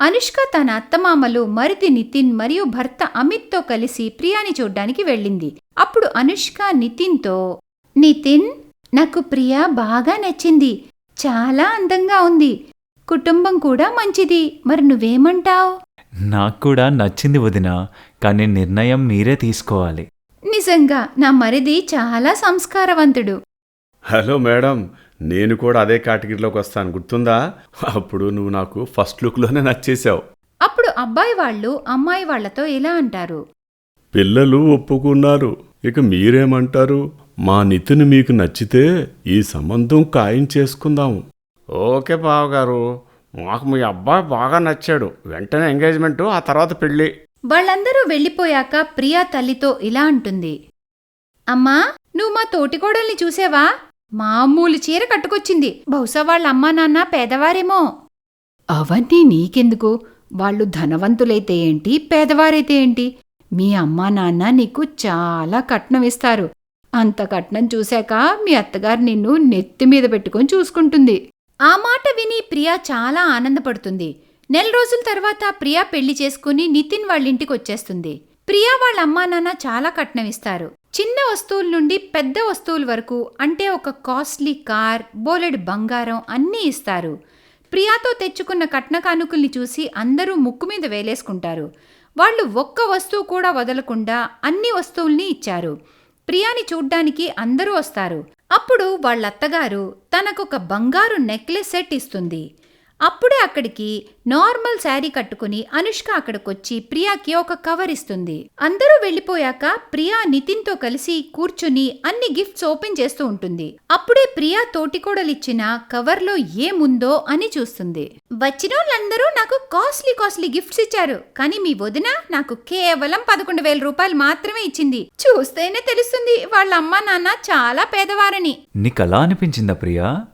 అనుష్క తన అత్తమామలు మరిది నితిన్ మరియు భర్త అమిత్తో కలిసి ప్రియాని చూడ్డానికి వెళ్ళింది. అప్పుడు అనుష్క నితిన్తో నితిన్ నాకు ప్రియా బాగా నచ్చింది. చాలా అందంగా ఉంది. కుటుంబం కూడా మంచిది. మరి నువ్వేమంటావ్? నాకు కూడా నచ్చింది వదిన కానీ నిర్ణయం మీరే తీసుకోవాలి. నిజంగా నా మరిది చాలా సంస్కారవంతుడు. హలో మేడం నేను కూడా అదే కేటగిరీలోకి వస్తాను. గుర్తుందా? అప్పుడు నువ్వు నాకు ఫస్ట్ లుక్లోనే నచ్చేసావు అప్పుడు అబ్బాయి వాళ్ళు అమ్మాయి వాళ్ళతో ఇలా అంటారు. పిల్లలు ఒప్పుకున్నారు. ఇక మీరేమంటారు? మా నితిన్ మీకు నచ్చితే ఈ సంబంధం ఖాయం చేసుకుందాము ఓకే బావగారు. మాకు మీ అబ్బాయి బాగా నచ్చాడు. వెంటనే ఎంగేజ్మెంట్ ఆ తర్వాత పెళ్ళి. వాళ్ళందరూ వెళ్ళిపోయాక ప్రియా తల్లితో ఇలా అంటుంది. అమ్మా నువ్వు మా తోటికోడల్ని చూసావా? మామూలు చీర కట్టుకొచ్చింది. బహుశా వాళ్ళ అమ్మా నాన్న పేదవారేమో. అవన్నీ నీకెందుకు? వాళ్ళు ధనవంతులైతే ఏంటి? పేదవారైతే ఏంటి? మీ అమ్మా నాన్న నీకు చాలా కట్నం ఇస్తారు. అంత కట్నం చూశాక మీ అత్తగారు నిన్ను నెత్తి మీద పెట్టుకొని చూసుకుంటుంది. ఆ మాట విని ప్రియా చాలా ఆనందపడుతుంది. నెల రోజుల తర్వాత ప్రియా పెళ్ళి చేసుకుని నితిన్ వాళ్ళింటికి వచ్చేస్తుంది ప్రియా వాళ్ళ అమ్మా నాన్న చాలా కట్నం ఇస్తారు. చిన్న వస్తువుల నుండి పెద్ద వస్తువుల వరకు అంటే ఒక కాస్ట్లీ కార్ బోలెడు బంగారం అన్నీ ఇస్తారు. ప్రియాతో తెచ్చుకున్న కట్న కానుకల్ని చూసి అందరూ ముక్కు మీద వేలేసుకుంటారు. వాళ్ళు ఒక్క వస్తువు కూడా వదలకుండా అన్ని వస్తువుల్ని ఇచ్చారు. ప్రియాని చూడ్డానికి అందరూ వస్తారు. అప్పుడు వాళ్ళత్తగారు తనకొక బంగారు నెక్లెస్ సెట్ ఇస్తుంది. అప్పుడే అక్కడికి నార్మల్ శారీ కట్టుకుని అనుష్క అక్కడికొచ్చి ప్రియాకి ఒక కవర్ ఇస్తుంది. అందరూ వెళ్ళిపోయాక ప్రియా నితిన్తో కలిసి కూర్చుని అన్ని గిఫ్ట్స్ ఓపెన్ చేస్తూ ఉంటుంది. అప్పుడే ప్రియా తోటికోడలిచ్చిన కవర్లో ఏముందో అని చూస్తుంది. వచ్చిన వాళ్ళందరూ నాకు కాస్ట్లీ కాస్ట్లీ గిఫ్ట్స్ ఇచ్చారు. కానీ మీ వదిన నాకు కేవలం పదకొండు వేల రూపాయలు మాత్రమే ఇచ్చింది. చూస్తేనే తెలుస్తుంది వాళ్ళ అమ్మ నాన్న చాలా పేదవారని. నీకు అలా అనిపించిందా ప్రియా?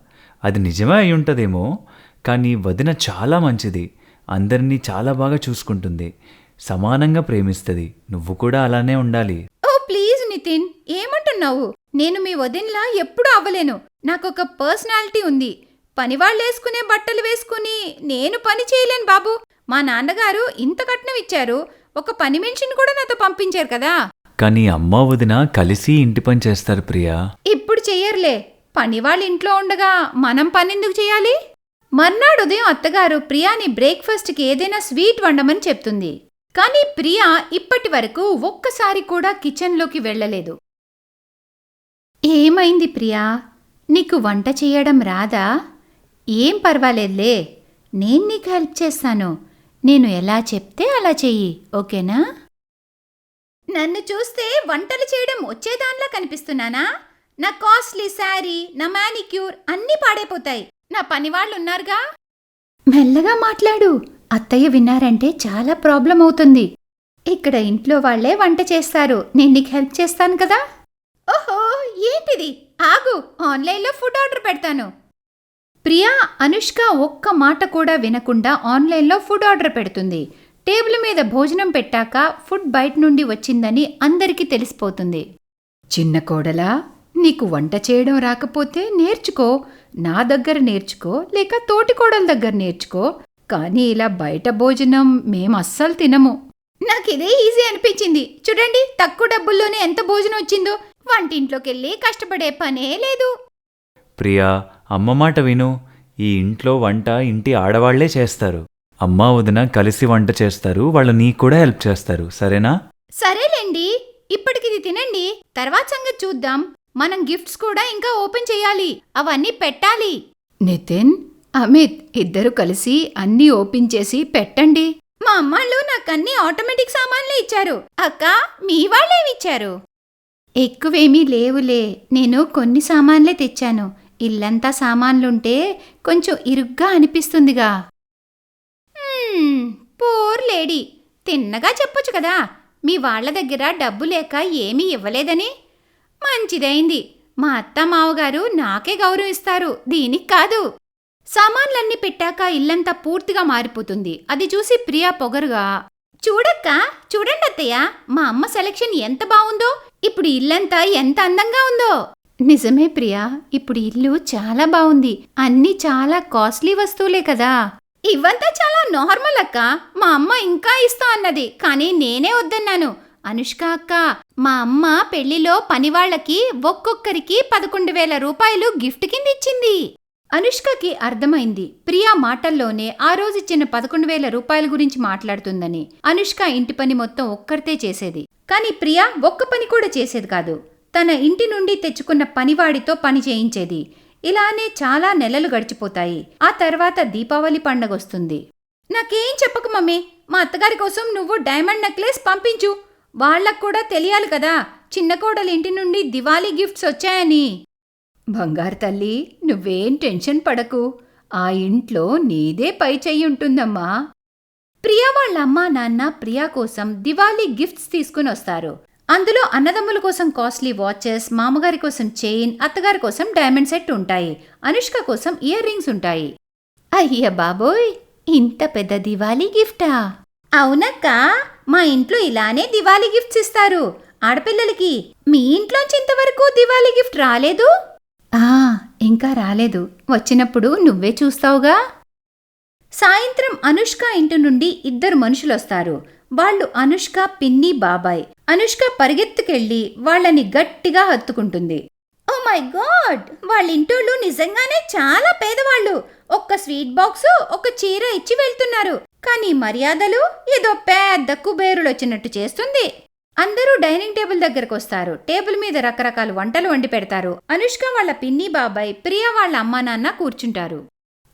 అది నిజమే అయి ఉంటుందేమో కానీ వదిన చాలా మంచిది. అందరినీ చాలా బాగా చూసుకుంటుంది. సమానంగా ప్రేమిస్తుంది. నువ్వు కూడా అలానే ఉండాలి. ఓ ప్లీజ్ నితిన్ ఏమంటున్నావు? నేను మీ వదినలా ఎప్పుడూ అవ్వలేను. నాకొక పర్సనాలిటీ ఉంది. పనివాళ్ళేసుకునే బట్టలు వేసుకుని నేను పని చేయలేను బాబు. మా నాన్నగారు ఇంత కట్నం ఇచ్చారు. ఒక పని మనిషిని కూడా నాతో పంపించారు కదా. కానీ అమ్మ వదిన కలిసి ఇంటి పని చేస్తారు ప్రియా. ఇప్పుడు చెయ్యర్లే. పనివాళ్ళు ఇంట్లో ఉండగా మనం పనెందుకు చేయాలి? మర్నాడు ఉదయం అత్తగారు ప్రియాని బ్రేక్ఫాస్ట్కి ఏదైనా స్వీట్ వండమని చెప్తుంది. కానీ ప్రియా ఇప్పటి వరకు ఒక్కసారి కూడా కిచెన్లోకి వెళ్ళలేదు. ఏమైంది ప్రియా? నీకు వంట చేయడం రాదా? ఏం పర్వాలేదులే. నేను నీకు హెల్ప్ చేస్తాను. నేను ఎలా చెప్తే అలా చెయ్యి ఓకేనా? నన్ను చూస్తే వంటలు చేయడం వచ్చేదానిలా కనిపిస్తున్నానా? నా కాస్ట్లీ శారీ నా మానిక్యూర్ అన్నీ పాడైపోతాయి. నా పనివాళ్ళు ఉన్నారుగా మెల్లగా మాట్లాడు. అత్తయ్య విన్నారంటే చాలా ప్రాబ్లం అవుతుంది. ఇక్కడ ఇంట్లో వాళ్ళే వంట చేస్తారు. నేను నీకు హెల్ప్ చేస్తాను కదా? ఓహో ఏంటిది? ఆగు ఆన్లైన్లో ఫుడ్ ఆర్డర్ పెడతాను. ప్రియా అనుష్క ఒక్క మాట కూడా వినకుండా ఆన్లైన్లో ఫుడ్ ఆర్డర్ పెడుతుంది. టేబుల్ మీద భోజనం పెట్టాక ఫుడ్ బయట నుండి వచ్చిందని అందరికీ తెలిసిపోతుంది. చిన్న కోడలా నీకు వంట చేయడం రాకపోతే నేర్చుకో. నా దగ్గర నేర్చుకో లేక తోటి కోడల దగ్గర నేర్చుకో. కానీ ఇలా బయట భోజనం మేం అస్సలు తినము. నాకిదే ఈజీ అనిపించింది. చూడండి తక్కువ డబ్బుల్లోనే ఎంత భోజనం వచ్చిందో. వంటింట్లోకి వెళ్ళి కష్టపడే పనే లేదు. ప్రియా అమ్మ మాట విను. ఈ ఇంట్లో వంట ఇంటి ఆడవాళ్ళే చేస్తారు. అమ్మా వదిన కలిసి వంట చేస్తారు. వాళ్ళు నీకు కూడా హెల్ప్ చేస్తారు. సరేనా? సరేలేండి. ఇప్పటికిది తినండి. తర్వాత సంగతి చూద్దాం. మనం గిఫ్ట్స్ కూడా ఇంకా ఓపెన్ చేయాలి. అవన్నీ పెట్టాలి. నితిన్ అమిత్ ఇద్దరు కలిసి అన్నీ ఓపెన్ చేసి పెట్టండి. మా అమ్మాళ్ళు అన్ని ఆటోమేటిక్ సామాన్లే ఇచ్చారు. అక్క మీ వాళ్ళేమిచ్చారు ఎక్కువేమీ లేవులే. నేను కొన్ని సామాన్లే తెచ్చాను. ఇల్లంతా సామాన్లుంటే కొంచెం ఇరుగ్గా అనిపిస్తుందిగా. పోర్ లేడీ తిన్నగా చెప్పొచ్చు కదా. మీ వాళ్ళ దగ్గర డబ్బు లేక ఏమీ ఇవ్వలేదని. మంచిదైంది. మా అత్త మావగారు నాకే గౌరవిస్తారు. దీనికి కాదు. సామాన్లన్నీ పెట్టాక ఇల్లంతా పూర్తిగా మారిపోతుంది. అది చూసి ప్రియా పొగరుగా చూడక్క చూడండి అత్తయ్య మా అమ్మ సెలక్షన్ ఎంత బాగుందో ఇప్పుడు ఇల్లంతా ఎంత అందంగా ఉందో. నిజమే ప్రియా ఇప్పుడు ఇల్లు చాలా బాగుంది. అన్నీ చాలా కాస్ట్లీ వస్తువులే కదా. ఇవంతా చాలా నార్మల్ అక్క. మా అమ్మ ఇంకా ఇస్తా అన్నది. కానీ నేనే వద్దన్నాను. అనుష్క అక్క మా అమ్మ పెళ్ళిలో పనివాళ్ళకి ఒక్కొక్కరికి పదకొండు వేల రూపాయలు గిఫ్ట్ కింద ఇచ్చింది అనుష్కకి అర్థమైంది. ప్రియా మాటల్లోనే ఆ రోజు ఇచ్చిన పదకొండు వేల రూపాయల గురించి మాట్లాడుతుందని అనుష్క ఇంటి పని మొత్తం ఒక్కరితే చేసేది. కానీ ప్రియా ఒక్క పని కూడా చేసేది కాదు. తన ఇంటి నుండి తెచ్చుకున్న పనివాడితో పని చేయించేది. ఇలానే చాలా నెలలు గడిచిపోతాయి. ఆ తర్వాత దీపావళి పండగొస్తుంది. నాకేం చెప్పకు మమ్మీ. మా అత్తగారి కోసం నువ్వు డైమండ్ నెక్లెస్ పంపించు. వాళ్ళకు కూడా తెలియాలి కదా. చిన్న కోడలింటి నుండి దివాళీ గిఫ్ట్స్ వచ్చాయని. బంగారు తల్లి నువ్వేం టెన్షన్ పడకు. ఆ ఇంట్లో నీదే పై చెయ్యి ఉంటుందమ్మా. ప్రియా వాళ్ళ అమ్మా నాన్న ప్రియా కోసం దివాళీ గిఫ్ట్స్ తీసుకుని వస్తారు. అందులో అన్నదమ్ముల కోసం కాస్ట్లీ వాచెస్ మామగారి కోసం చైన్ అత్తగారి కోసం డైమండ్ సెట్ ఉంటాయి. అనుష్క కోసం ఇయర్ రింగ్స్ ఉంటాయి. అయ్య బాబోయ్! ఇంత పెద్ద దివాళీ గిఫ్టా? అవునక్క మా ఇంట్లో ఇలానే దివాళీ గిఫ్ట్స్ ఇస్తారు ఆడపిల్లలకి మీ ఇంట్లోంచి ఇంతవరకు దివాళీ గిఫ్ట్ రాలేదు? ఆ ఇంకా రాలేదు. వచ్చినప్పుడు నువ్వే చూస్తావుగా? సాయంత్రం అనుష్క ఇంటి నుండి ఇద్దరు మనుషులొస్తారు. వాళ్ళు అనుష్క పిన్ని బాబాయ్. అనుష్క పరిగెత్తుకెళ్ళి వాళ్ళని గట్టిగా హత్తుకుంటుంది. Oh my God! వాళ్ళ ఇంటోళ్ళు నిజంగానే చాలా పేదవాళ్ళు. ఒక్క స్వీట్ బాక్స్ ఒక చీర ఇచ్చి వెళ్తున్నారు. కానీ మర్యాదలు ఏదో పెద్ద కుబేరులు వచ్చినట్టు చేస్తుంది. అందరూ డైనింగ్ టేబుల్ దగ్గరకు వస్తారు. టేబుల్ మీద రకరకాల వంటలు వండి పెడతారు. అనుష్క వాళ్ళ పిన్ని బాబాయ్ ప్రియా వాళ్ళ అమ్మా నాన్న కూర్చుంటారు.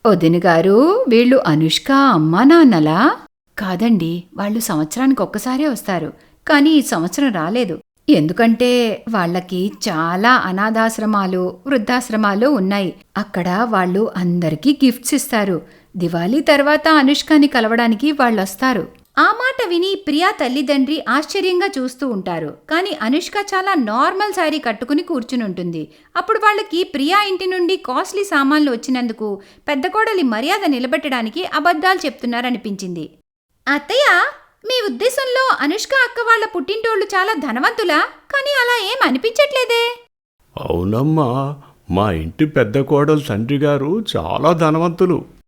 వదిన గారు వీళ్ళు అనుష్క అమ్మా నాన్నలా? కాదండి వాళ్ళు సంవత్సరానికి ఒక్కసారే వస్తారు. కానీ ఈ సంవత్సరం రాలేదు. ఎందుకంటే వాళ్ళకి చాలా అనాథాశ్రమాలు వృద్ధాశ్రమాలు ఉన్నాయి. అక్కడ వాళ్ళు అందరికీ గిఫ్ట్స్ ఇస్తారు. దివాళీ తర్వాత అనుష్కని కలవడానికి వాళ్ళొస్తారు. ఆ మాట విని ప్రియా తల్లిదండ్రి ఆశ్చర్యంగా చూస్తూ ఉంటారు. కానీ అనుష్క చాలా నార్మల్ శారీ కట్టుకుని కూర్చుని ఉంటుంది అప్పుడు వాళ్ళకి ప్రియా ఇంటి నుండి కాస్ట్లీ సామాన్లు వచ్చినందుకు పెద్ద కోడలి మర్యాద నిలబెట్టడానికి అబద్ధాలు చెప్తున్నారనిపించింది. అత్తయ్య మీ ఉద్దేశంలో అనుష్క అక్క వాళ్ళ పుట్టింటోళ్ళు చాలా ధనవంతులా? కానీ అలా ఏం అనిపించట్లేదే? అవునమ్మా మా ఇంటి పెద్ద కోడలు తండ్రి గారు చాలా ధనవంతులు.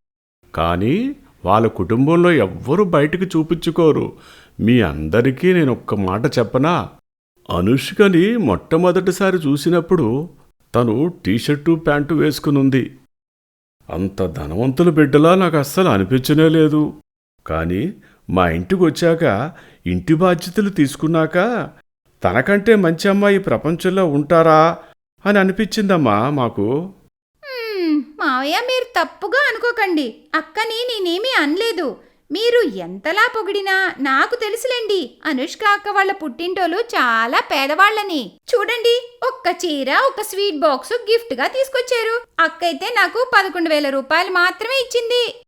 కానీ వాళ్ళ కుటుంబంలో ఎవ్వరూ బయటికి చూపించుకోరు. మీ అందరికీ నేను ఒక్క మాట చెప్పనా? అనుష్కని మొట్టమొదటిసారి చూసినప్పుడు తను టీషర్టు ప్యాంటు వేసుకునుంది. అంత ధనవంతుల బిడ్డలా నాకు అస్సలు అనిపించనే లేదు. కానీ మా ఇంటికి వచ్చాక ఇంటి బాధ్యతలు తీసుకున్నాక తనకంటే మంచి అమ్మాయి ప్రపంచంలో ఉంటారా అని అనిపించిందమ్మా మాకు. మావయ్య మీరు తప్పుగా అనుకోకండి. అక్కని నేనేమీ అనలేదు. మీరు ఎంతలా పొగిడినా నాకు తెలుసులేండి. అనుష్క అక్క వాళ్ళ పుట్టింటోలు చాలా పేదవాళ్ళని. చూడండి ఒక్క చీర ఒక స్వీట్ బాక్స్ గిఫ్ట్గా తీసుకొచ్చారు. అక్కయితే నాకు పదకొండు వేల రూపాయలు మాత్రమే ఇచ్చింది.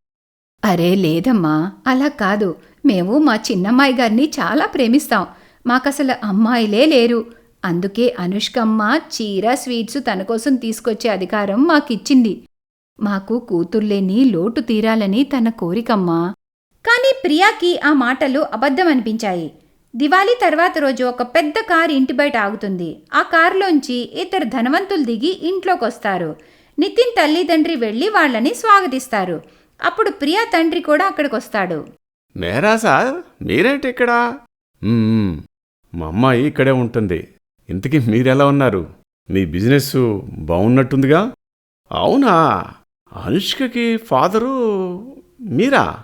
అరే లేదమ్మా. అలా కాదు. మేము మా చిన్నమ్మాయి గారిని చాలా ప్రేమిస్తాం. మాకసలు అమ్మాయిలే లేరు. అందుకే అనుష్కమ్మ చీర స్వీట్స్ తన కోసం తీసుకొచ్చే అధికారం మాకిచ్చింది. మాకు కూతుర్లేని లోటు తీరాలని తన కోరికమ్మా. కానీ ప్రియాకి ఆ మాటలు అబద్ధం అనిపించాయి దివాళీ తర్వాత రోజు ఒక పెద్ద కారు ఇంటి బయట ఆగుతుంది. ఆ కారులోంచి ఇద్దరు ధనవంతులు దిగి ఇంట్లోకొస్తారు. నితిన్ తల్లిదండ్రి వెళ్ళి వాళ్ళని స్వాగతిస్తారు. అప్పుడు ప్రియా తండ్రి కూడా అక్కడికొస్తాడు. మేరా సార్ మీరేంటి ఇక్కడ? మ్మ్, మా అమ్మాయి ఇక్కడే ఉంటుంది. ఇంతకీ మీరెలా ఉన్నారు? మీ బిజినెస్ బాగున్నట్టుందిగా? అవునా? అనుష్కకి ఫాదరు మీరా?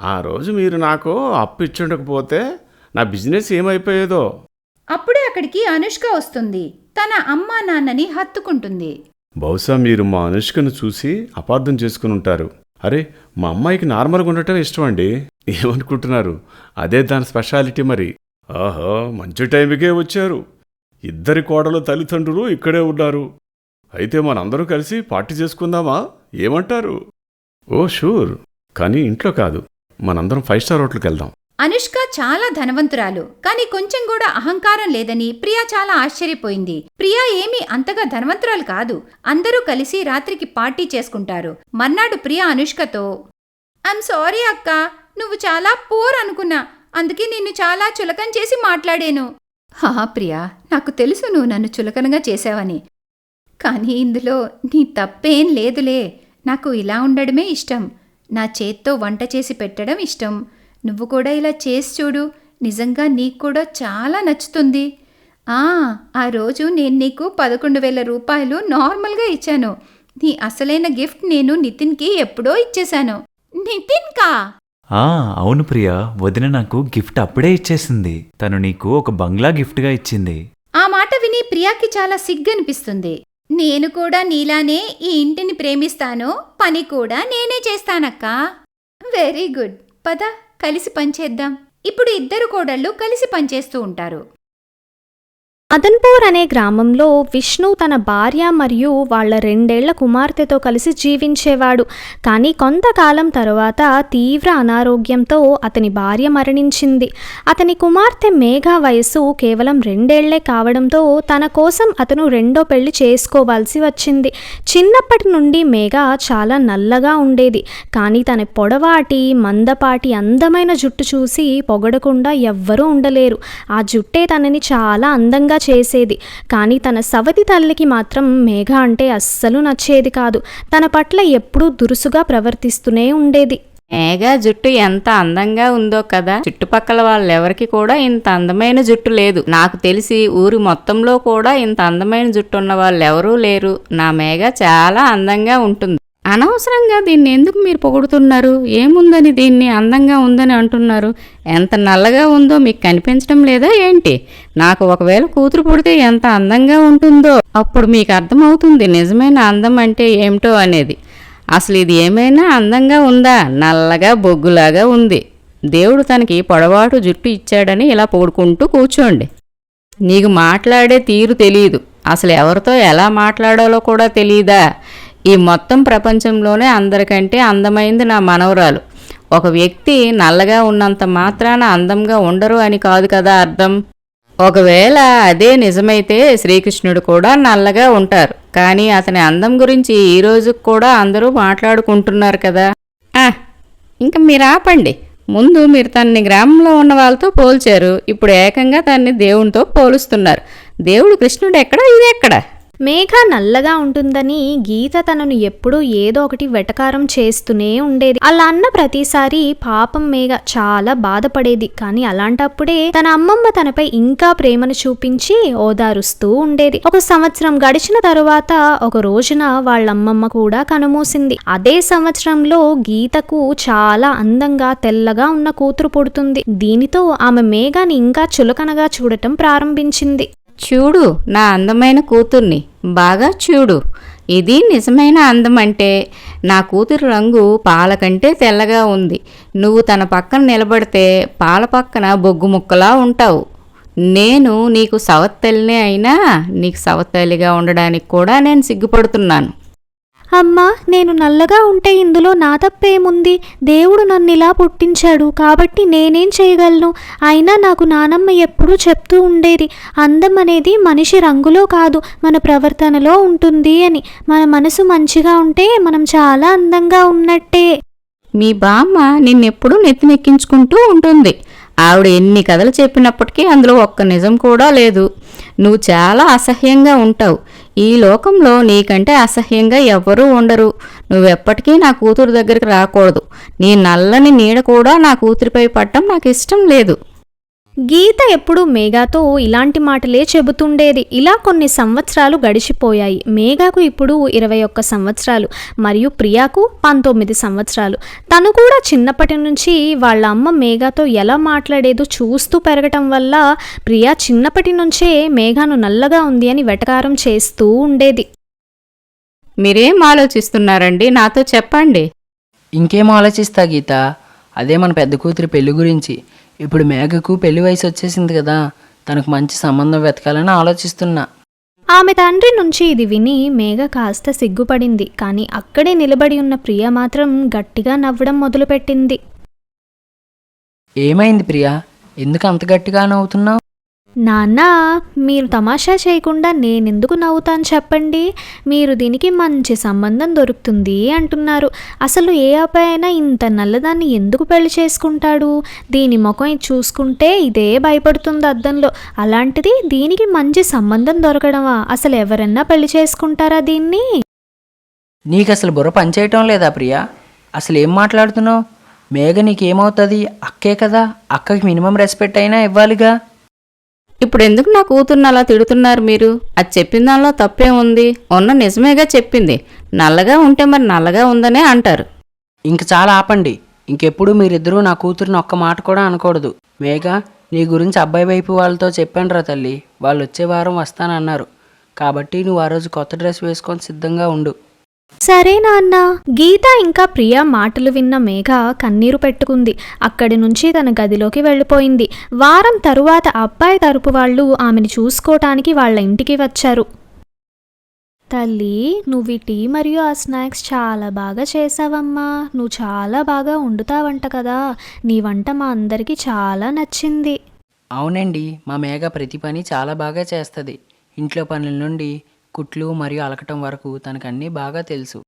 ఆ రోజు మీరు నాకు అప్పు ఇచ్చుండకపోతే నా బిజినెస్ ఏమైపోయేదో? అప్పుడే అక్కడికి అనుష్క వస్తుంది. తన అమ్మా నాన్నని హత్తుకుంటుంది. బహుశా మీరు మా అనుష్కను చూసి అపార్థం చేసుకుని ఉంటారు. అరే మా అమ్మాయికి నార్మల్గా ఉండటం ఇష్టం అండి ఏమనుకుంటున్నారు? అదే దాని స్పెషాలిటీ మరి. ఆహా మంచి టైంకే వచ్చారు. ఇద్దరి కోడలు తల్లిదండ్రులు ఇక్కడే ఉన్నారు. అయితే మనందరూ కలిసి పార్టీ చేసుకుందామా? ఏమంటారు? Oh sure. కానీ ఇంట్లో కాదు. మనందరం ఫైవ్ స్టార్ హోటల్కి వెళ్దాం. అనుష్క చాలా ధనవంతురాలు. కానీ కొంచెం కూడా అహంకారం లేదని ప్రియా చాలా ఆశ్చర్యపోయింది. ప్రియా ఏమీ అంతగా ధనవంతురాలు కాదు. అందరూ కలిసి రాత్రికి పార్టీ చేసుకుంటారు. మర్నాడు ప్రియా అనుష్కతో ఐమ్ సారీ అక్క. నువ్వు చాలా పూర్ అనుకున్నా. అందుకే నిన్ను చాలా చులకన చేసి మాట్లాడాను. హా ప్రియా. నాకు తెలుసు నువ్వు నన్ను చులకనగా చేశావని. కానీ ఇందులో నీ తప్పేం లేదులే. నాకు ఇలా ఉండడమే ఇష్టం. నా చేత్తో వంట చేసి పెట్టడం ఇష్టం. నువ్వు కూడా ఇలా చేసి చూడు. నిజంగా నీకు కూడా చాలా నచ్చుతుంది. ఆ ఆ రోజు నేను నీకు పదకొండు వేల రూపాయలు నార్మల్గా ఇచ్చాను. నీ అసలైన గిఫ్ట్ నేను నితిన్కి ఎప్పుడో ఇచ్చేశాను. నితిన్కా? ఆ అవును ప్రియా. వదిన నాకు గిఫ్ట్ అప్పుడే ఇచ్చేసింది. తను నీకు ఒక బంగ్లా గిఫ్ట్గా ఇచ్చింది. ఆ మాట విని ప్రియాకి చాలా సిగ్గనిపిస్తుంది నేను కూడా నీలానే ఈ ఇంటిని ప్రేమిస్తాను పని కూడా నేనే చేస్తానక్కా. Very good. పద కలిసి పనిచేద్దాం ఇప్పుడు ఇద్దరు కోడళ్ళు కలిసి పనిచేస్తూ ఉంటారు. అదన్పూర్ అనే గ్రామంలో విష్ణు తన భార్య మరియు వాళ్ళ రెండేళ్ళ కుమార్తెతో కలిసి జీవించేవాడు. కానీ కొంతకాలం తరువాత తీవ్ర అనారోగ్యంతో అతని భార్య మరణించింది. అతని కుమార్తె మేఘ వయసు కేవలం రెండేళ్ళే కావడంతో తన కోసం అతను రెండో పెళ్ళి చేసుకోవాల్సి వచ్చింది. చిన్నప్పటి నుండి మేఘ చాలా నల్లగా ఉండేది. కానీ తన పొడవాటి మందపాటి అందమైన జుట్టు చూసి పొగడకుండా ఎవ్వరూ ఉండలేరు. ఆ జుట్టే తనని చాలా అందంగా చేసేది. కానీ తన సవతి తల్లికి మాత్రం మేఘ అంటే అస్సలు నచ్చేది కాదు. తన పట్ల ఎప్పుడూ దురుసుగా ప్రవర్తిస్తూనే ఉండేది. మేఘ జుట్టు ఎంత అందంగా ఉందో కదా! చుట్టుపక్కల వాళ్ళెవరికి కూడా ఇంత అందమైన జుట్టు లేదు. నాకు తెలిసి ఊరి మొత్తంలో కూడా ఇంత అందమైన జుట్టు ఉన్న వాళ్ళు ఎవరూ లేరు. నా మేఘ చాలా అందంగా ఉంటుంది. అనవసరంగా దీన్ని ఎందుకు మీరు పొగుడుతున్నారు? ఏముందని దీన్ని అందంగా ఉందని అంటున్నారు? ఎంత నల్లగా ఉందో మీకు కనిపించడం లేదా ఏంటి? నాకు ఒకవేళ కూతురు పుడితే ఎంత అందంగా ఉంటుందో? అప్పుడు మీకు అర్థమవుతుంది నిజమైన అందం అంటే ఏమిటో అనేది. అసలు ఇది ఏమైనా అందంగా ఉందా? నల్లగా బొగ్గులాగా ఉంది. దేవుడు తనకి పొడవాటు జుట్టు ఇచ్చాడని ఇలా పొగుడుకుంటూ కూర్చోండి. నీకు మాట్లాడే తీరు తెలియదు అసలు ఎవరితో ఎలా మాట్లాడాలో కూడా తెలియదా ఈ మొత్తం ప్రపంచంలోనే అందరికంటే అందమైంది నా మనవరాలు. ఒక వ్యక్తి నల్లగా ఉన్నంత మాత్రాన అందంగా ఉండరు అని కాదు కదా అర్థం? ఒకవేళ అదే నిజమైతే శ్రీకృష్ణుడు కూడా నల్లగా ఉంటారు. కానీ అతని అందం గురించి ఈ రోజు కూడా అందరూ మాట్లాడుకుంటున్నారు కదా? ఇంకా ఇంక మీరు ఆపండి. ముందు మీరు తన్ని గ్రామంలో ఉన్న వాళ్ళతో పోల్చారు. ఇప్పుడు ఏకంగా తన్ని దేవునితో పోలుస్తున్నారు. దేవుడు కృష్ణుడు ఎక్కడ? ఇది ఎక్కడ మేఘ నల్లగా ఉంటుందని గీత తనను ఎప్పుడూ ఏదో ఒకటి వెటకారం చేస్తూనే ఉండేది. అలా అన్న ప్రతిసారి పాపం మేఘ చాలా బాధపడేది. కానీ అలాంటప్పుడే తన అమ్మమ్మ తనపై ఇంకా ప్రేమను చూపించి ఓదారుస్తూ ఉండేది. ఒక సంవత్సరం గడిచిన తరువాత ఒక రోజున వాళ్ళమ్మమ్మ కూడా కనుమూసింది. అదే సంవత్సరంలో గీతకు చాలా అందంగా తెల్లగా ఉన్న కూతురు పుడుతుంది. దీనితో ఆమె మేఘాని ఇంకా చులకనగా చూడటం ప్రారంభించింది. చూడు నా అందమైన కూతుర్ని. బాగా చూడు. ఇది నిజమైన అందం అంటే నా కూతురు రంగు పాల కంటే తెల్లగా ఉంది. నువ్వు తన పక్కన నిలబడితే పాల పక్కన బొగ్గు ముక్కలా ఉంటావు. నేను నీకు సవత్తల్లినే అయినా నీకు సవత్తల్లిగా ఉండడానికి కూడా నేను సిగ్గుపడుతున్నాను. అమ్మా నేను నల్లగా ఉంటే ఇందులో నా తప్పేముంది? దేవుడు నన్ను ఇలా పుట్టించాడు కాబట్టి నేనేం చేయగలను? అయినా నాకు నానమ్మ ఎప్పుడూ చెప్తూ ఉండేది అందం అనేది మనిషి రంగులో కాదు మన ప్రవర్తనలో ఉంటుంది అని. మన మనసు మంచిగా ఉంటే మనం చాలా అందంగా ఉన్నట్టే. మీ బామ్మ నిన్నెప్పుడూ నెత్తినెక్కించుకుంటూ ఉంటుంది. ఆవిడ ఎన్ని కథలు చెప్పినప్పటికీ అందులో ఒక్క నిజం కూడా లేదు. నువ్వు చాలా అసహ్యంగా ఉంటావు. ఈ లోకంలో నీకంటే అసహ్యంగా ఎవ్వరూ ఉండరు. నువ్వెప్పటికీ నా కూతురు దగ్గరికి రాకూడదు. నీ నల్లని నీడ కూడా నా కూతురిపై పట్టడం నాకు ఇష్టం లేదు. గీత ఎప్పుడూ మేఘాతో ఇలాంటి మాటలే చెబుతుండేది. ఇలా కొన్ని సంవత్సరాలు గడిచిపోయాయి. మేఘాకు ఇప్పుడు ఇరవై ఒక్క సంవత్సరాలు మరియు ప్రియాకు పంతొమ్మిది సంవత్సరాలు. తను కూడా చిన్నప్పటి నుంచి వాళ్ళ అమ్మ మేఘాతో ఎలా మాట్లాడేదో చూస్తూ పెరగటం వల్ల ప్రియా చిన్నప్పటి నుంచే మేఘాను నల్లగా ఉంది అని వెటకారం చేస్తూ ఉండేది. మీరేం ఆలోచిస్తున్నారండి? నాతో చెప్పండి. ఇంకేం ఆలోచిస్తా గీత? అదే మన పెద్ద కూతురి పెళ్ళి గురించి. ఇప్పుడు మేఘకు పెళ్ళి వయసు వచ్చేసింది కదా తనకు మంచి సంబంధం వెతకాలని ఆలోచిస్తున్నా. ఆమె తండ్రి నుంచి ఇది విని మేఘ కాస్త సిగ్గుపడింది కానీ అక్కడే నిలబడి ఉన్న ప్రియ మాత్రం గట్టిగా నవ్వడం మొదలుపెట్టింది. ఏమైంది ప్రియా? ఎందుకు అంత గట్టిగా నవ్వుతున్నావు? నాన్న మీరు తమాషా చేయకుండా నేనెందుకు నవ్వుతాను చెప్పండి? మీరు దీనికి మంచి సంబంధం దొరుకుతుంది అంటున్నారు. అసలు ఏ అబ్బాయి అయినా ఇంత నల్లదాన్ని ఎందుకు పెళ్ళి చేసుకుంటాడు? దీని ముఖం చూసుకుంటే ఇదే భయపడుతుంది అద్దంలో. అలాంటిది దీనికి మంచి సంబంధం దొరకడమా? అసలు ఎవరన్నా పెళ్ళి చేసుకుంటారా దీన్ని? నీకు అసలు బుర్ర పనిచేయటం లేదా ప్రియా? అసలు ఏం మాట్లాడుతున్నావు? మేఘ నీకేమవుతుంది? అక్కే కదా? అక్కకి మినిమం రెస్పెక్ట్ అయినా ఇవ్వాలిగా. ఇప్పుడు ఎందుకు నా కూతుర్ని అలా తిడుతున్నారు మీరు? అది చెప్పిన దానిలో తప్పే ఉంది. ఉన్న నిజమేగా చెప్పింది. నల్లగా ఉంటే మరి నల్లగా ఉందనే అంటారు. ఇంక చాలా ఆపండి. ఇంకెప్పుడు మీరిద్దరూ నా కూతురిని ఒక్క మాట కూడా అనకూడదు. మేఘా నీ గురించి అబ్బాయి వైపు వాళ్ళతో చెప్పానురా తల్లి. వాళ్ళు వచ్చే వారం వస్తానన్నారు. కాబట్టి నువ్వు ఆ రోజు కొత్త డ్రెస్ వేసుకొని సిద్ధంగా ఉండు. సరే నాన్న. గీత ఇంకా ప్రియ మాటలు విన్న మేఘ కన్నీరు పెట్టుకుంది. అక్కడి నుంచి తన గదిలోకి వెళ్ళిపోయింది. వారం తరువాత అబ్బాయి తరపు వాళ్ళు ఆమెను చూసుకోవటానికి వాళ్ళ ఇంటికి వచ్చారు. తల్లి నువ్వు ఈ టీ మరియు ఆ స్నాక్స్ చాలా బాగా చేసావమ్మా. నువ్వు చాలా బాగా వండుతావంట కదా. నీ వంట మా అందరికీ చాలా నచ్చింది. అవునండి మా మేఘ ప్రతి పని చాలా బాగా చేస్తుంది. ఇంట్లో పనుల నుండి కుట్లు మరియు అలకటం వరకు తనకు అన్నీ బాగా తెలుసు.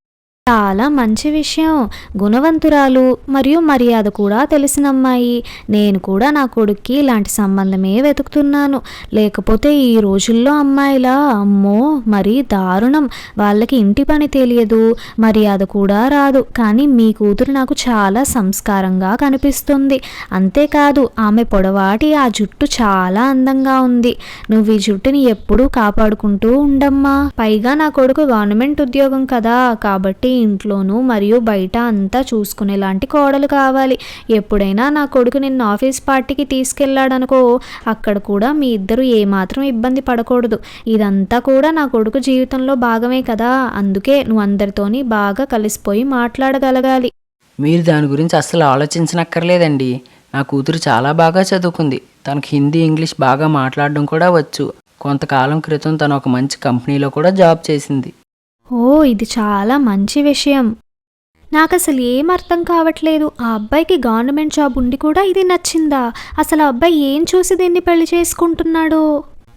చాలా మంచి విషయం. గుణవంతురాలు మరియు మర్యాద కూడా తెలిసిన అమ్మాయి. నేను కూడా నా కొడుక్కి ఇలాంటి సంబంధమే వెతుకుతున్నాను. లేకపోతే ఈ రోజుల్లో అమ్మాయిలా అమ్మో మరీ దారుణం. వాళ్ళకి ఇంటి పని తెలియదు మర్యాద కూడా రాదు. కానీ మీ కూతురు నాకు చాలా సంస్కారంగా కనిపిస్తుంది. అంతేకాదు ఆమె పొడవాటి ఆ జుట్టు చాలా అందంగా ఉంది. నువ్వు ఈ జుట్టుని ఎప్పుడూ కాపాడుకుంటూ ఉండమ్మా. పైగా నా కొడుకు గవర్నమెంట్ ఉద్యోగం కదా కాబట్టి ఇంట్లోనూ మరియు బయట అంతా చూసుకునేలాంటి కోడలు కావాలి. ఎప్పుడైనా నా కొడుకు నిన్న ఆఫీస్ పార్టీకి తీసుకెళ్ళాడనుకో అక్కడ కూడా మీ ఇద్దరు ఏమాత్రం ఇబ్బంది పడకూడదు. ఇదంతా కూడా నా కొడుకు జీవితంలో భాగమే కదా. అందుకే నువ్వు అందరితోని బాగా కలిసిపోయి మాట్లాడగలగాలి. మీరు దాని గురించి అస్సలు ఆలోచించనక్కర్లేదండి. నా కూతురు చాలా బాగా చదువుకుంది. తనకు హిందీ ఇంగ్లీష్ బాగా మాట్లాడడం కూడా వచ్చు. కొంతకాలం క్రితం తను ఒక మంచి కంపెనీలో కూడా జాబ్ చేసింది. ఓ ఇది చాలా మంచి విషయం. నాకు అసలు ఏం అర్థం కావట్లేదు. ఆ అబ్బాయికి గవర్నమెంట్ జాబ్ ఉండి కూడా ఇది నచ్చిందా? అసలు ఆ అబ్బాయి ఏం చూసి దీన్ని పెళ్ళి చేసుకుంటున్నాడో?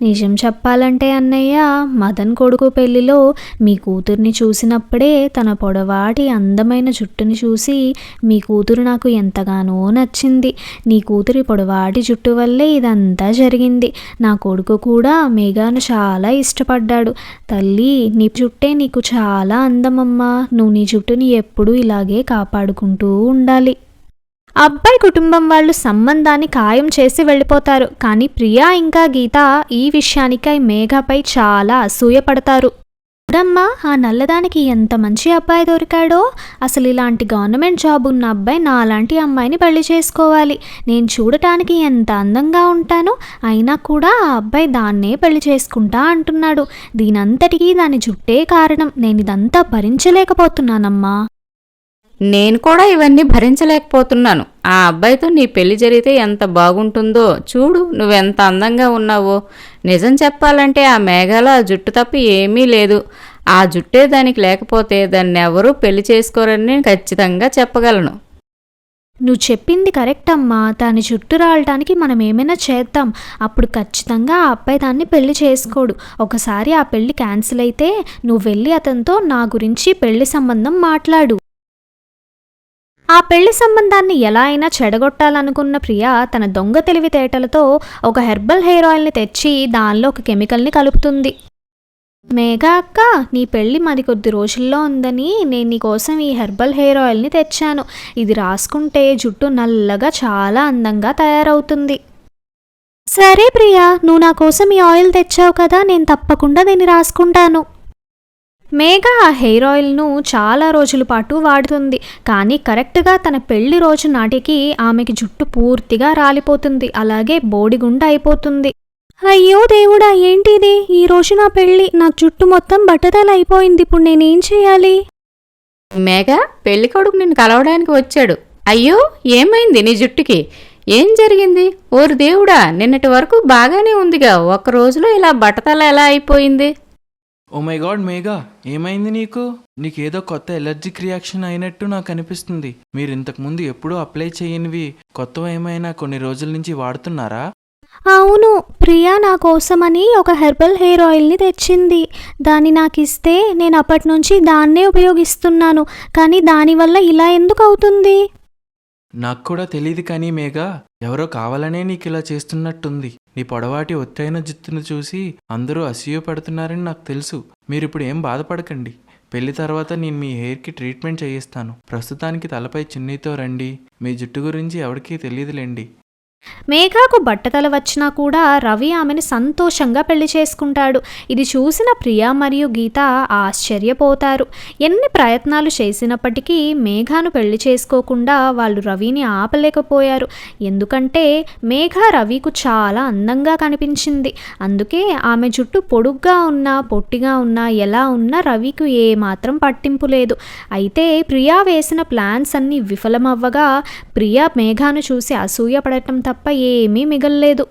నిజం చెప్పాలంటే అన్నయ్య మదన్ కొడుకు పెళ్ళిలో మీ కూతుర్ని చూసినప్పుడే తన పొడవాటి అందమైన జుట్టుని చూసి మీ కూతురు నాకు ఎంతగానో నచ్చింది. నీ కూతురి పొడవాటి జుట్టు వల్లే ఇదంతా జరిగింది. నా కొడుకు కూడా మేఘాను చాలా ఇష్టపడ్డాడు. తల్లి నీ జుట్టే నీకు చాలా అందమమ్మా. నువ్వు నీ జుట్టుని ఎప్పుడూ ఇలాగే కాపాడుకుంటూ ఉండాలి. అబ్బాయి కుటుంబం వాళ్ళు సంబంధాన్ని ఖాయం చేసి వెళ్ళిపోతారు. కానీ ప్రియా ఇంకా గీత ఈ విషయానికై మేఘపై చాలా అసూయపడతారు. చూడమ్మా ఆ నల్లదానికి ఎంత మంచి అబ్బాయి దొరికాడో? అసలు ఇలాంటి గవర్నమెంట్ జాబ్ ఉన్న అబ్బాయి నాలాంటి అమ్మాయిని పెళ్ళి చేసుకోవాలి. నేను చూడటానికి ఎంత అందంగా ఉంటానో? అయినా కూడా ఆ అబ్బాయి దాన్నే పెళ్ళి చేసుకుంటా అంటున్నాడు. దీనంతటికీ దాని జుట్టే కారణం. నేను ఇదంతా భరించలేకపోతున్నానమ్మా. నేను కూడా ఇవన్నీ భరించలేకపోతున్నాను. ఆ అబ్బాయితో నీ పెళ్ళి జరిగితే ఎంత బాగుంటుందో చూడు నువ్వెంత అందంగా ఉన్నావో. నిజం చెప్పాలంటే ఆ మేఘాల ఆ జుట్టు తప్ప ఏమీ లేదు. ఆ జుట్టే దానికి లేకపోతే దాన్ని ఎవరూ పెళ్ళి చేసుకోరని నేను ఖచ్చితంగా చెప్పగలను. నువ్వు చెప్పింది కరెక్ట్ అమ్మా. దాని చుట్టూ రావడానికి మనం ఏమైనా చేద్దాం. అప్పుడు ఖచ్చితంగా ఆ అబ్బాయి దాన్ని పెళ్ళి చేసుకోడు. ఒకసారి ఆ పెళ్ళి క్యాన్సిల్ అయితే నువ్వు వెళ్ళి అతనితో నా గురించి పెళ్ళి సంబంధం మాట్లాడు. ఆ పెళ్ళి సంబంధాన్ని ఎలా అయినా చెడగొట్టాలనుకున్న ప్రియ తన దొంగ తెలివితేటలతో ఒక హెర్బల్ హెయిర్ ఆయిల్ని తెచ్చి దానిలో ఒక కెమికల్ని కలుపుతుంది. మేఘా అక్క నీ పెళ్ళి మరి కొద్ది రోజుల్లో ఉందని నేను నీకోసం ఈ హెర్బల్ హెయిర్ ఆయిల్ని తెచ్చాను. ఇది రాసుకుంటే జుట్టు నల్లగా చాలా అందంగా తయారవుతుంది. సరే ప్రియా నువ్వు నా కోసం ఈ ఆయిల్ తెచ్చావు కదా నేను తప్పకుండా దీన్ని రాసుకుంటాను. మేఘ ఆ హెయిర్ ఆయిల్ను చాలా రోజుల పాటు వాడుతుంది. కానీ కరెక్ట్గా తన పెళ్ళి రోజు నాటికి ఆమెకి జుట్టు పూర్తిగా రాలిపోతుంది. అలాగే బోడిగుండ అయిపోతుంది. అయ్యో దేవుడా ఏంటిది? ఈ రోజు నా పెళ్ళి. నా జుట్టు మొత్తం బట్టతల అయిపోయింది. ఇప్పుడు నేనేం చేయాలి? మేఘ పెళ్ళి కొడుకు నిన్ను కలవడానికి వచ్చాడు. అయ్యో ఏమైంది నీ జుట్టుకి? ఏం జరిగింది? ఓరు దేవుడా నిన్నటి వరకు బాగానే ఉందిగా. ఒక్క రోజులో ఇలా బట్టతల ఎలా అయిపోయింది? ఓ మై గాడ్ మేఘా ఏమైంది నీకు? నీకేదో కొత్త ఎలర్జిక్ రియాక్షన్ అయినట్టు నాకు అనిపిస్తుంది. మీరు ఇంతకు ముందు ఎప్పుడూ అప్లై చేయనివి కొత్తవి ఏమైనా కొన్ని రోజుల నుంచి వాడుతున్నారా? అవును ప్రియా నా కోసమని ఒక హెర్బల్ హెయిర్ ఆయిల్ని తెచ్చింది. దాన్ని నాకు ఇస్తే నేను అప్పటి నుంచి దాన్నే ఉపయోగిస్తున్నాను కానీ దానివల్ల ఇలా ఎందుకు అవుతుంది? నాకు కూడా తెలియదు కానీ మేఘా ఎవరో కావాలనే నీకు ఇలా చేస్తున్నట్టుంది. నీ పొడవాటి ఒత్తైన జుత్తును చూసి అందరూ అసూయ పడుతున్నారని నాకు తెలుసు. మీరిప్పుడు ఏం బాధపడకండి. పెళ్ళి తర్వాత నేను మీ హెయిర్కి ట్రీట్మెంట్ చేయిస్తాను. ప్రస్తుతానికి తలపై చున్నీతో రండి. మీ జుట్టు గురించి ఎవరికీ తెలియదులేండి. మేఘాకు బట్టతల వచ్చినా కూడా రవి ఆమెను సంతోషంగా పెళ్ళి చేసుకుంటాడు. ఇది చూసిన ప్రియా మరియు గీత ఆశ్చర్యపోతారు. ఎన్ని ప్రయత్నాలు చేసినప్పటికీ మేఘాను పెళ్ళి చేసుకోకుండా వాళ్ళు రవిని ఆపలేకపోయారు. ఎందుకంటే మేఘ రవికు చాలా అందంగా కనిపించింది. అందుకే ఆమె జుట్టు పొడుగ్గా ఉన్నా పొట్టిగా ఉన్నా ఎలా ఉన్నా రవికు ఏమాత్రం పట్టింపు లేదు. అయితే ప్రియా వేసిన ప్లాన్స్ అన్నీ విఫలమవ్వగా ప్రియా మేఘాను చూసి అసూయపడటం తప్ప ఏమీ మిగల్లేదు.